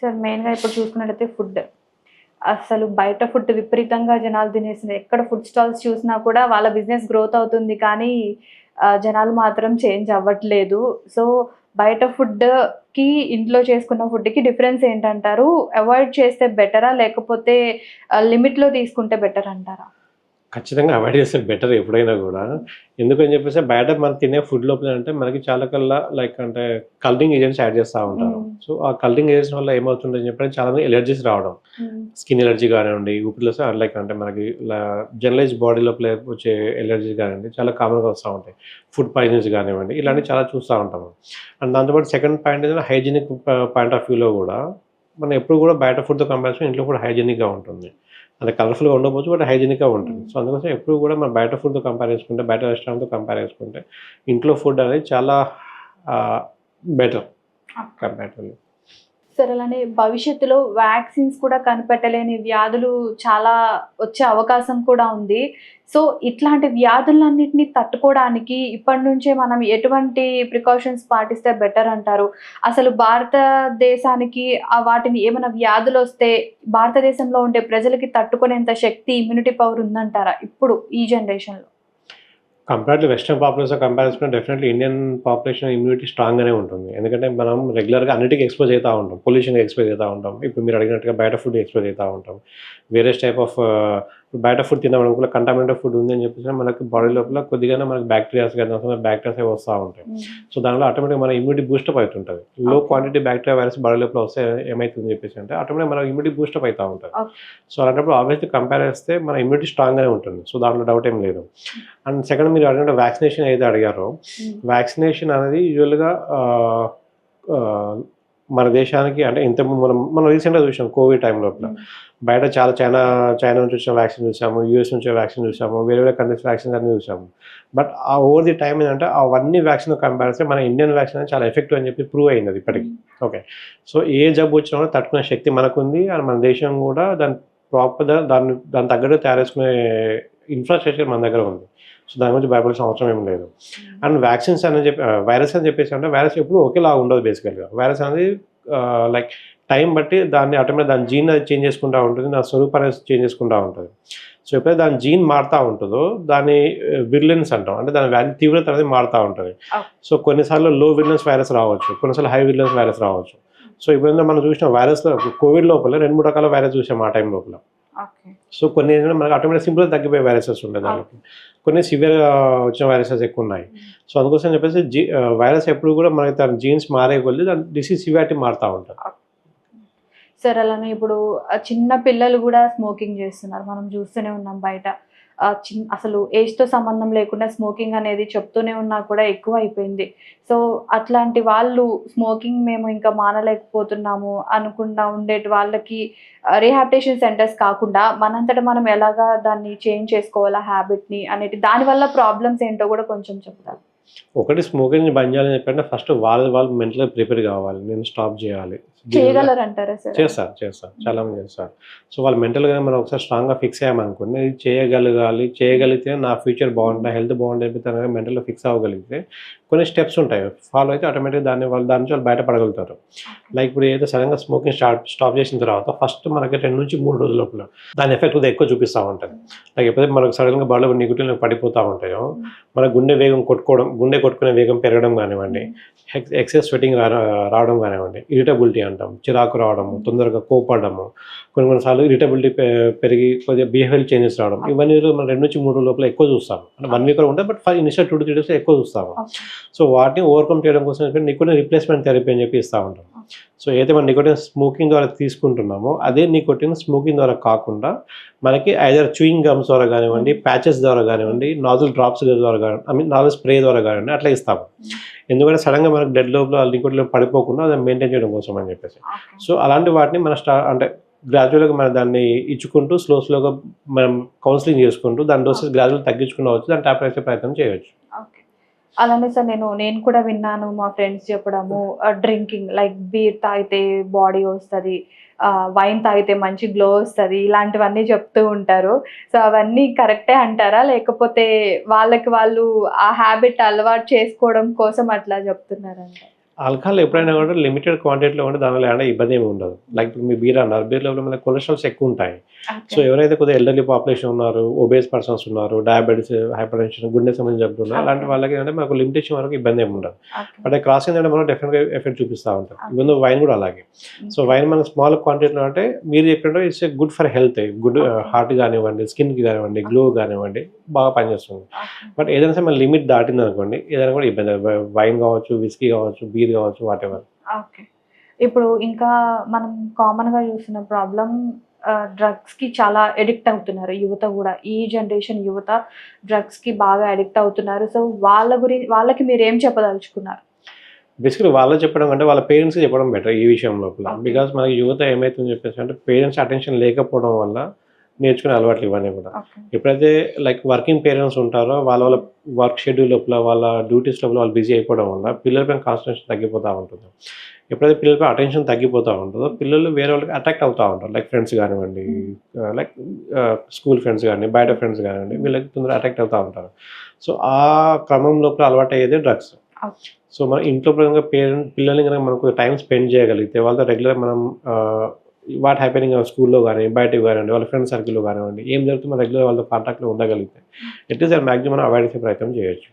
Sir మెయిన్గా ఇప్పుడు చూసుకున్నట్టయితే ఫుడ్. అసలు బయట ఫుడ్ విపరీతంగా జనాలు తినేసింది ఎక్కడ ఫుడ్ స్టాల్స్ చూసినా కూడా వాళ్ళ బిజినెస్ గ్రోత్ అవుతుంది కానీ జనాలు మాత్రం చేంజ్ అవ్వట్లేదు. సో బయట ఫుడ్కి ఇంట్లో చేసుకున్న ఫుడ్కి డిఫరెన్స్ ఏంటంటారు? అవాయిడ్ చేస్తే బెటరా? లేకపోతే లిమిట్లో తీసుకుంటే బెటర్ అంటారా ఖచ్చితంగా అవాయిడ్ చేస్తే బెటర్ ఎప్పుడైనా కూడా. ఎందుకని చెప్పేసి బయట మనం తినే ఫుడ్ లోపల అంటే మనకి చాలా కల్లా లైక్ అంటే కలరింగ్ ఏజెంట్స్ యాడ్ చేస్తూ ఉంటారు. Mm. సో ఆ కలరింగ్ ఏజెంట్స్ వల్ల ఏమవుతుందని చెప్పి చాలా మంది ఎలర్జీస్ రావడం స్కిన్ ఎలర్జీ కానివ్వండి ఊపిరిలో లైక్ అంటే మనకి జనరలైజ్ బాడీ లోపల వచ్చే ఎలర్జీస్ కానివ్వండి చాలా కామన్గా వస్తూ ఉంటాయి. ఫుడ్ పాయిజన్స్ కానివ్వండి ఇలాంటివి చాలా చూస్తూ ఉంటాము. అండ్ దాంతోపాటు second point hygienic point of వ్యూలో కూడా మనం ఎప్పుడు కూడా బయట ఫుడ్తో కంపారిజన్ ఇంట్లో కూడా హైజీనిక్గా ఉంటుంది. అది కలర్ఫుల్గా ఉండకపోవచ్చు బట్ హైజీనిక్గా ఉంటుంది. సో అందుకోసం ఎప్పుడు కూడా మనం బయట ఫుడ్తో కంపేర్ చేసుకుంటే బయట రెస్టారెంట్తో కంపేర్ చేసుకుంటే ఇంట్లో ఫుడ్ అనేది చాలా బెటర్ కంపేరిటివ్లీ సరే అలానే భవిష్యత్తులో వ్యాక్సిన్స్ కూడా కనిపెట్టలేని వ్యాధులు చాలా వచ్చే అవకాశం కూడా ఉంది. సో ఇట్లాంటి వ్యాధులన్నింటినీ తట్టుకోవడానికి ఇప్పటి నుంచే మనం ఎటువంటి ప్రికాషన్స్ పాటిస్తే బెటర్ అంటారు? అసలు భారతదేశానికి ఆ వాటిని ఏమైనా వ్యాధులు వస్తే భారతదేశంలో ఉండే ప్రజలకి తట్టుకునేంత శక్తి ఇమ్యూనిటీ పవర్ ఉందంటారా? ఇప్పుడు ఈ జనరేషన్లో compared western population comparison definitely Indian population immunity స్ట్రాంగ్గానే ఉంటుంది. ఎందుకంటే మనం రెగ్యులర్గా అన్నిటికీ ఎక్స్పోజ్ అవుతూ ఉంటాం. పొల్యూషన్కి ఎక్స్పోజ్ అవుతూ ఉంటాం. ఇప్పుడు మీరు అడిగినట్టుగా బయట ఫుడ్ ఎక్స్పోజ్ అవుతూ ఉంటాం. వేరే టైప్ ఆఫ్ బయట ఫుడ్ తిన్నాం అనుకో కంటామినేటెడ్ ఫుడ్ ఉంది అని చెప్పేసి మనకి బాడీ లోపల కొద్దిగానే మనకి బ్యాక్టీరియాస్ కానీ బ్యాక్టీరియాస్ అవి వస్తూ ఉంటాయి. సో దానిలో ఆటోమేటిక్ మన ఇమ్యూనిటీ బూస్టప్ అవుతుంటుంది. లో. క్వాంటిటీ బ్యాక్టీరియా వైరస్ బాడీ లోపల వస్తే ఏమవుతుంది చెప్పేసి అంటే ఆటోమేటిక్ మన ఇమ్యూనిటీ బూస్టప్ అవుతూ ఉంటుంది. సో అలాంటప్పుడు ఆబ్వియస్లీ కంపేర్ చేస్తే మన ఇమ్యూనిటీ స్ట్రాంగ్గానే ఉంటుంది. సో దాంట్లో డౌట్ ఏం లేదు. అండ్ సెకండ్ మీరు అడిగిన వ్యాక్సినేషన్ ఏదైతే అడిగారో వ్యాక్సినేషన్ అనేది యూజువల్గా మన దేశానికి అంటే ఇంత మనం మనం రీసెంట్గా చూసాం కోవిడ్ టైం లోపల బయట చాలా చైనా చైనా నుంచి వచ్చిన వ్యాక్సిన్ చూసాము యూఎస్ నుంచి వ్యాక్సిన్ చూసాము వేరే వేరే కంట్రీస్ వ్యాక్సిన్స్ అన్ని చూసాము. బట్ ఆ ఓవర్ ది టైం ఏంటంటే అవన్నీ వ్యాక్సిన్ కంపేర్ చేస్తే మన ఇండియన్ వ్యాక్సిన్ అనేది చాలా ఎఫెక్టివ్ అని చెప్పి ప్రూవ్ అయింది అది ఇప్పటికి. ఓకే. సో ఏ జబ్బు వచ్చినా కూడా తట్టుకునే శక్తి మనకుంది అండ్ మన దేశం కూడా దాని ప్రాపర్ దాన్ని దాని తగ్గట్టు తయారు చేసుకునే ఇన్ఫ్రాస్ట్రక్చర్ మన దగ్గర ఉంది. సో దాని గురించి భయపడాల్సిన అవసరం ఏం లేదు. అండ్ వ్యాక్సిన్స్ అని చెప్పి వైరస్ అని చెప్పేసి అంటే వైరస్ ఎప్పుడు ఒకేలా ఉండదు బేసికల్గా. వైరస్ అనేది లైక్ టైం బట్టి దాన్ని ఆటోమేటిక్ దాని జీన్ అది చేంజ్ చేసుకుంటూ ఉంటుంది దాని స్వరూపం అనేది చేంజ్ చేసుకుంటూ ఉంటుంది. సో ఎప్పుడైతే దాని జీన్ మారుతూ ఉంటుందో దాని విర్లెన్స్ అంటాం. అంటే దాని వ్యాధి తీవ్రత అనేది మారుతూ ఉంటుంది. సో కొన్నిసార్లు లో విర్లెన్స్ వైరస్ రావచ్చు కొన్నిసార్లు హై విర్లెన్స్ వైరస్ రావచ్చు. సో ఇప్పుడు మనం చూసిన వైరస్లో కోవిడ్ లోపల రెండు మూడు రకాల వైరస్ చూసాం ఆ టైం లోపల. సో కొన్ని ఏంటంటే మనకి ఆటోమేటిక్ సింపుల్గా తగ్గిపోయే వైరసెస్ ఉంటాయి దానికి. కొన్ని సివియర్గా వచ్చిన వైరసెస్ ఎక్కువ ఉన్నాయి సో అందుకోసం చెప్పేసి జీ వైరస్ ఎప్పుడు కూడా మనకి దాని జీన్స్ మారే కొద్ది దాని డిసీజ్ సివియారిటీ మారుతూ ఉంటుంది సరే అలానే ఇప్పుడు చిన్న పిల్లలు కూడా స్మోకింగ్ చేస్తున్నారు. మనం చూస్తూనే ఉన్నాం బయట. అసలు ఏజ్తో సంబంధం లేకుండా స్మోకింగ్ అనేది చెప్తూనే ఉన్నా కూడా ఎక్కువ అయిపోయింది సో అట్లాంటి వాళ్ళు స్మోకింగ్ మేము ఇంకా మానలేకపోతున్నాము అనుకుండా ఉండేటి వాళ్ళకి రీహాబిటేషన్ సెంటర్స్ కాకుండా మనంతట మనం ఎలాగా దాన్ని చేంజ్ చేసుకోవాలా హ్యాబిట్ని అనేది దానివల్ల ప్రాబ్లమ్స్ ఏంటో కూడా కొంచెం చెప్తారు? ఒకటి స్మోకింగ్ బంద్ చేయాలని చెప్పంటే ఫస్ట్ వాళ్ళు వాళ్ళు మెంటల్గా ప్రిపేర్ కావాలి. నేను స్టాప్ చేయాలి. చేయగలరంటారా సార్? చేస్తారు చేస్తారు. చాలా మంది చేస్తారు. సో వాళ్ళు మెంటల్గా మనం ఒకసారి స్ట్రాంగ్గా ఫిక్స్ అయ్యామనుకోండి ఇది చేయగలగాలి చేయగలిగితే నా ఫ్యూచర్ బాగుంటుంది హెల్త్ బాగుంటుంది తనగా మెంటల్గా ఫిక్స్ అవ్వగలిగితే కొన్ని స్టెప్స్ ఉంటాయి. ఫాలో అయితే ఆటోమేటిక్గా దాన్ని వాళ్ళు దాని నుంచి వాళ్ళు బయటపడగలుగుతారు. లైక్ ఇప్పుడు ఏదైతే సడన్గా స్మోకింగ్ స్టార్ట్ స్టాప్ చేసిన తర్వాత ఫస్ట్ మనకి రెండు నుంచి మూడు రోజుల లోపల దాని ఎఫెక్ట్ కొద్దిగా ఎక్కువ చూపిస్తూ ఉంటుంది. లైక్ ఎప్పుడైతే మనకు సడన్గా బాడీలో నెగిటివ్ పడిపోతూ ఉంటాయో మన గుండె వేగం కొట్టుకోవడం గుండె కొట్టుకునే వేగం పెరగడం కానివ్వండి ఎక్సెస్ స్వెటింగ్ రావడం కానివ్వండి ఇరిటబిలిటీ అంటాం చిరాకు రావడము తొందరగా కోపడము కొన్ని కొన్నిసార్లు ఇరిటబిలిటీ పెరిగి కొద్దిగా బిహేవియర్ చేంజెస్ రావడం. ఇవన్నీ మనం రెండు నుంచి మూడు లోపల ఎక్కువ చూస్తాం. అంటే వన్ వీక్ ఉంటుంది but five initial two to three days ఎక్కువ చూస్తాము. సో వాటిని ఓవర్కమ్ చేయడం కోసం నికోటిన్ రిప్లేస్మెంట్ థెరపీ అని చెప్పి ఇస్తూ ఉంటాం. సో ఏదైతే మనం నికోటిన్ స్మోకింగ్ ద్వారా తీసుకుంటున్నామో అదే నికోటిన్ స్మోకింగ్ ద్వారా కాకుండా మనకి ఐదర్ చూయింగ్ గమ్స్ ద్వారా కానివ్వండి ప్యాచెస్ ద్వారా కానివ్వండి నాజల్ డ్రాప్స్ ద్వారా కానివ్వండి ఐ మీన్ నాజల్ స్ప్రే ద్వారా కానివ్వండి అట్లా ఇస్తాము. ఎందుకంటే సడన్గా మనకు డెడ్ లోపల నికోటిన్ పడిపోకుండా అది మెయింటైన్ చేయడం కోసం అని చెప్పేసి. సో అలాంటి వాటిని మన స్టా అంటే గ్రాడ్యువల్గా మనం దాన్ని ఇచ్చుకుంటూ స్లో స్లోగా మనం కౌన్సిలింగ్ చేసుకుంటూ దాని డోసెస్ గ్రాడ్యువల్ తగ్గించుకుంటూ వచ్చు దాన్ని ట్యాప్ చేసే ప్రయత్నం చేయవచ్చు అలానే సార్ నేను నేను కూడా విన్నాను మా ఫ్రెండ్స్ చెప్పడము డ్రింకింగ్ లైక్ బీర్ తాగితే బాడీ వస్తుంది వైన్ తాగితే మంచి గ్లో వస్తుంది ఇలాంటివన్నీ చెప్తూ ఉంటారు. సో అవన్నీ కరెక్టే అంటారా? లేకపోతే వాళ్ళకి వాళ్ళు ఆ హ్యాబిట్ అలవాటు చేసుకోవడం కోసం అట్లా చెప్తున్నారంట? ఆల్కహాల్ ఎప్పుడైనా కూడా లిమిటెడ్ క్వాంటిటీలో ఉంటే దానివల్ల ఏమైనా ఇబ్బంది ఏమి ఉండదు. లైక్ ఇప్పుడు మీ బీర్ అన్నారు బీర్లో మన కొలెస్ట్రాల్స్ ఎక్కువ ఉంటాయి. సో ఎవరైతే కొద్దిగా ఎల్డర్లీ పాపులేషన్ ఉన్నారు ఒబేస్ పర్సన్స్ ఉన్నారు డయాబెటీస్ హైపర్ టెన్షన్ గుండె సంబంధించిన జబ్బులు ఉన్నాయి అలాంటి వాళ్ళకి ఏంటంటే మనకు లిమిటేషన్ వరకు ఇబ్బంది ఏమి ఉండదు. బట్ క్రాస్ ఏంటంటే మనం డెఫినెట్గా ఎఫెక్ట్ చూపిస్తూ ఉంటాం. ఇవన్ వైన్ కూడా అలాగే. సో వైన్ మన స్మాల్ క్వాంటిటీలో అంటే మీరు చెప్పినట్టు it's good for health good heart కానివ్వండి స్కిన్కి కానివ్వండి గ్లో కానివ్వండి బాగా పనిచేస్తుంది. బట్ ఏదైనా సరే మన లిమిట్ దాటింది అనుకోండి ఏదైనా కూడా ఇబ్బంది. వైన్ కావచ్చు విస్కీ కావచ్చు బీర్ కావచ్చు వాట్ ఎవర్ ఓకే. ఇప్పుడు ఇంకా మనం కామన్గా చూసిన ప్రాబ్లం డ్రగ్స్కి చాలా ఎడిక్ట్ అవుతున్నారు. యువత కూడా. ఈ జనరేషన్ యువత డ్రగ్స్కి బాగా అడిక్ట్ అవుతున్నారు. సో వాళ్ళ గురించి వాళ్ళకి మీరు ఏం చెప్పదలుచుకున్నారు? బేసికలీ వాళ్ళు చెప్పడం కంటే వాళ్ళ పేరెంట్స్ చెప్పడం బెటర్ ఈ విషయం లోపల. బికాస్ మనకి యువత ఏమైతుందని చెప్పేసి అంటే పేరెంట్స్ అటెన్షన్ లేకపోవడం వల్ల నేర్చుకునే అలవాట్లు ఇవన్నీ కూడా. ఎప్పుడైతే లైక్ వర్కింగ్ పేరెంట్స్ ఉంటారో వాళ్ళ వాళ్ళ వర్క్ షెడ్యూల్ లోపల వాళ్ళ డ్యూటీస్ లోపల వాళ్ళు బిజీ అయిపోవడం వల్ల పిల్లలపైన కాన్సన్ట్రేషన్ తగ్గిపోతూ ఉంటుంది. ఎప్పుడైతే పిల్లలపై అటెన్షన్ తగ్గిపోతూ ఉంటుందో పిల్లలు వేరే వాళ్ళకి అట్రాక్ట్ అవుతూ ఉంటారు. లైక్ ఫ్రెండ్స్ కానివ్వండి లైక్ స్కూల్ ఫ్రెండ్స్ కానీ బయట ఫ్రెండ్స్ కానివ్వండి వీళ్ళకి తొందరగా అట్రాక్ట్ అవుతూ ఉంటారు. సో ఆ క్రమం లోపల అలవాటు అయ్యేది డ్రగ్స్. సో మన ఇంట్లో కనుక పేరెంట్ పిల్లల్ని కనుక మనకు టైం స్పెండ్ చేయగలిగితే వాళ్ళతో రెగ్యులర్ మనం వాట్ హ్యాపెనింగ్ స్కూల్లో కానీ బయటకు కానివ్వండి వాళ్ళ ఫ్రెండ్ సర్కిల్లో కానివ్వండి ఏం జరుగుతుందో రెగ్యులర్ వాళ్ళతో కాంటాక్ట్లో ఉండగలిగితే ఎట్లీస్ట్ మ్యాక్సిమం అవాయిడ్ చేసే ప్రయత్నం చేయొచ్చు.